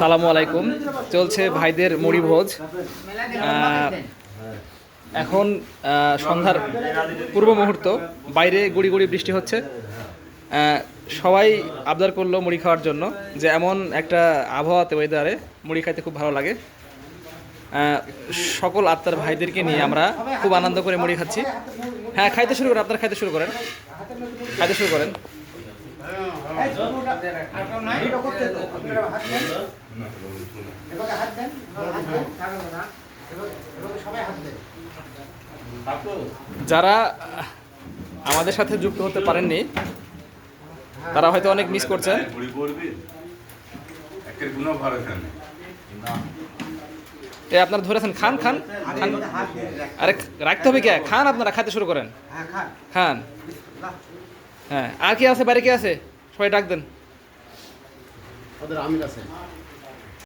সালামু আলাইকুম। চলছে ভাইদের মুড়ি ভোজ এখন সন্ধ্যার পূর্ব মুহূর্ত। বাইরে গুড়ি গুড়ি বৃষ্টি হচ্ছে। সবাই আবদার করল মুড়ি খাওয়ার জন্য যে এমন একটা আবহাওয়াতে ওয়েদারে মুড়ি খাইতে খুব ভালো লাগে। সকল আত্মার ভাইদেরকে নিয়ে আমরা খুব আনন্দ করে মুড়ি খাচ্ছি। হ্যাঁ খাইতে শুরু করেন, আপনারা খাইতে শুরু করেন। খাইতে শুরু করেন। যারা আমাদের সাথে যুক্ত হতে পারেননি তারা হয়তো অনেক মিস করছেন। এ আপনারা ধরেছেন খান খান খান। আরে রাখতে হবে কে? খান আপনারা খাইতে শুরু করেন। খান। হ্যাঁ। আর কে আছে? বাইরে কে আছে? সবাই ডাক দেন। ওদের আমির আছে।